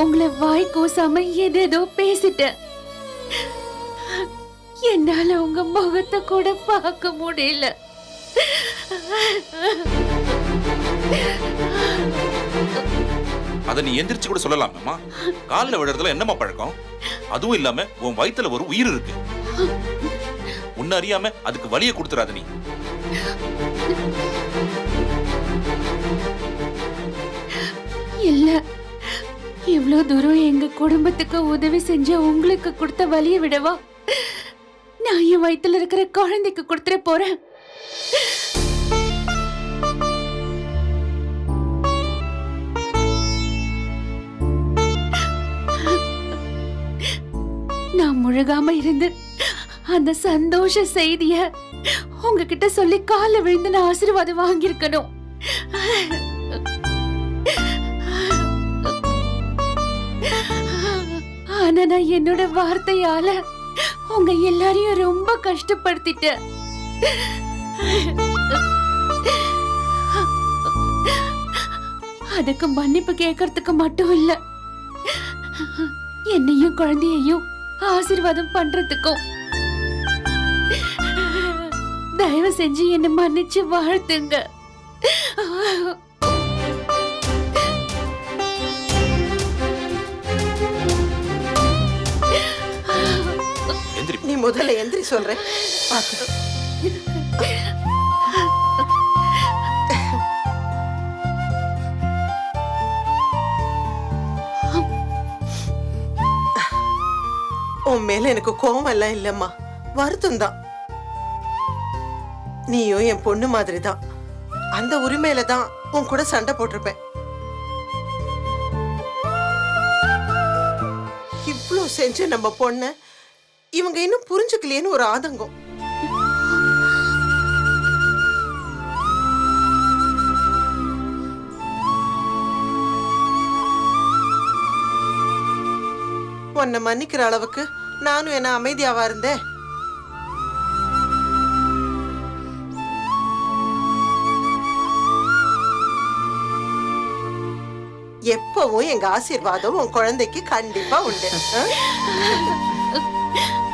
உங்களை வாய் கூசாம ஏதேதோ பேசிட்டேன் என்னால உங்க முகத்தை கூட பார்க்க முடியல. அதை நீ எந்திரிச்சு கூட சொல்லலாம் காலில் விழுறதுல என்னம்மா பழக்கம்? அதுவும் இல்லாம உன் வயித்துல ஒரு உயிர் இருக்கு. உன்னை அறியாம அதுக்கு வலியை கொடுத்துறாத நீ. இல்ல. இவ்வளோ தூரம் எங்க குடும்பத்துக்கு உதவி செஞ்ச உங்களுக்கு கொடுத்த வழியை விடவா? நான் என் வயிற்றுல இருக்கிற குழந்தைக்கு கொடுத்துட போறேன். நான் முழுகாம இருந்து அந்த சந்தோஷ செய்திய உங்ககிட்ட சொல்லி கால்ல விழுந்து நான் ஆசீர்வாதம் வாங்கியிருக்கணும். ஆனா நான் என்னோட வார்த்தையால உங்க எல்லாரையும் ரொம்ப கஷ்டப்படுத்திட்டேன் அதுக்கு மன்னிப்பு கேட்கறதுக்கு மட்டும் இல்ல. என்னையும் குழந்தையையும் ஆசீர்வாதம் பண்றதுக்கும். தயவு செஞ்சு என்ன மன்னிச்சு வாழ்த்துங்க. முதல்ல எந்திரி சொல்றேன். உன் மேல எனக்கு கோவம் எல்லாம் இல்லம்மா. வருத்தம் தான் நீயும் என் பொண்ணு மாதிரி தான் அந்த உரிமையில தான் உன் கூட சண்டை போட்டிருப்பேன். இவ்ளோ செஞ்சு நம்ம பொண்ணு இவங்க இன்னும் புரிஞ்சுக்கலையேன்னு ஒரு ஆதங்கம். உன்னை மன்னிக்கிற அளவுக்கு நானும் என்ன அமைதியாவா இருந்தேன்? எப்பவும் எங்க ஆசீர்வாதம் உன் குழந்தைக்கு கண்டிப்பா உண்டு. 啊。